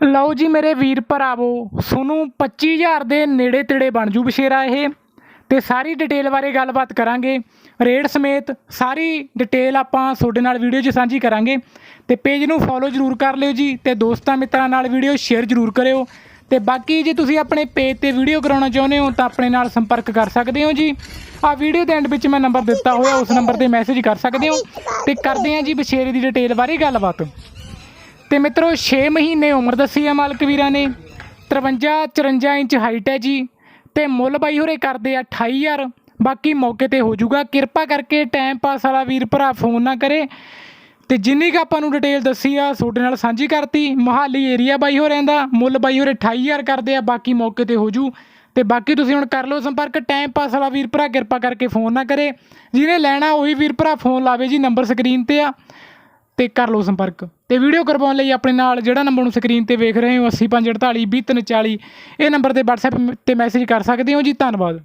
ਲਓ ਜੀ ਮੇਰੇ ਵੀਰ ਭਰਾਵੋ ਤੁਹਾਨੂੰ 25000 ਦੇ ਨੇੜੇ ਤੇੜੇ ਬਣ ਜੂ ਬਸ਼ੇਰਾ ਇਹ। ਤੇ ਸਾਰੀ ਡਿਟੇਲ ਬਾਰੇ ਗੱਲਬਾਤ ਕਰਾਂਗੇ। ਰੇਟ ਸਮੇਤ ਸਾਰੀ ਡਿਟੇਲ ਆਪਾਂ ਤੁਹਾਡੇ ਨਾਲ ਵੀਡੀਓ 'ਚ ਸਾਂਝੀ ਕਰਾਂਗੇ। ਤੇ ਪੇਜ ਨੂੰ ਫੋਲੋ ਜ਼ਰੂਰ ਕਰ ਲਿਓ ਜੀ ਤੇ ਦੋਸਤਾਂ ਮਿੱਤਰਾਂ ਨਾਲ ਵੀਡੀਓ ਸ਼ੇਅਰ ਜ਼ਰੂਰ ਕਰਿਓ। ਤੇ ਬਾਕੀ ਜੇ ਤੁਸੀਂ ਆਪਣੇ ਪੇਜ ਤੇ ਵੀਡੀਓ ਕਰਾਉਣਾ ਚਾਹੁੰਦੇ ਹੋ ਤਾਂ ਆਪਣੇ ਨਾਲ ਸੰਪਰਕ ਕਰ ਸਕਦੇ ਹੋ ਜੀ। ਆ ਵੀਡੀਓ ਦੇ ਐਂਡ ਵਿੱਚ ਮੈਂ ਨੰਬਰ ਦਿੱਤਾ ਹੋਇਆ, ਉਸ ਨੰਬਰ ਤੇ ਮੈਸੇਜ ਕਰ ਸਕਦੇ ਹੋ। ਤੇ ਕਰਦੇ ਹਾਂ ਜੀ ਬਸ਼ੇਰੇ ਦੀ ਡਿਟੇਲ ਬਾਰੇ ਗੱਲਬਾਤ। ਤੇ ਮਿੱਤਰੋ 6 ਮਹੀਨੇ ਉਮਰ ਦੱਸੀ ਆ ਮਾਲਕ ਵੀਰਾਂ ਨੇ। 53 54 ਇੰਚ ਹਾਈਟ ਹੈ ਜੀ ਤੇ ਮੁੱਲ ਬਾਈ ਹੋਰੇ ਕਰਦੇ ਆ 28000 ਬਾਕੀ ਮੌਕੇ ਤੇ ਹੋ ਜਾਊਗਾ। ਕਿਰਪਾ ਕਰਕੇ ਟਾਈਮ ਪਾਸ ਵਾਲਾ ਵੀਰ ਭਰਾ ਫੋਨ ਨਾ ਕਰੇ। ਤੇ ਜਿੰਨੀ ਕੁ ਆਪਾਂ ਨੂੰ ਡਿਟੇਲ ਦੱਸੀ ਆ, ਤੁਹਾਡੇ ਨਾਲ ਸਾਂਝੀ ਕਰਤੀ। ਮੋਹਾਲੀ ਏਰੀਆ ਬਾਈ ਹੋ ਰਹਿੰਦਾ ਮੁੱਲ ਬਾਈ ਹੋਰੇ 28000 ਕਰਦੇ ਆ, ਬਾਕੀ ਮੌਕੇ ਤੇ ਹੋ ਜੂ ਤੇ ਬਾਕੀ ਤੁਸੀਂ ਹੁਣ ਕਰ ਲਓ ਸੰਪਰਕ। ਟਾਈਮ ਪਾਸ ਵਾਲਾ ਵੀਰ ਭਰਾ ਕਿਰਪਾ ਕਰਕੇ ਫੋਨ ਨਾ ਕਰੇ। ਜਿਹਨੇ ਲੈਣਾ, ਉਹੀ ਵੀਰ ਭਰਾ ਫੋਨ ਲਾਵੇ ਜੀ ਨੰਬਰ ਸਕਰੀਨ ਤੇ ਆ। ਤੇ ਕਰ ਲਓ ਸੰਪਰਕ। ਤੇ ਵੀਡੀਓ ਕਰਵਾਉਣ ਲਈ ਆਪਣੇ ਨਾਲ ਜਿਹੜਾ ਨੰਬਰ ਨੂੰ ਸਕਰੀਨ ਤੇ ਵੇਖ ਰਹੇ ਹੋ 8548 20340 ਇਹ ਨੰਬਰ ਤੇ WhatsApp ਤੇ ਮੈਸੇਜ ਕਰ ਸਕਦੇ ਹੋ ਜੀ। ਧੰਨਵਾਦ।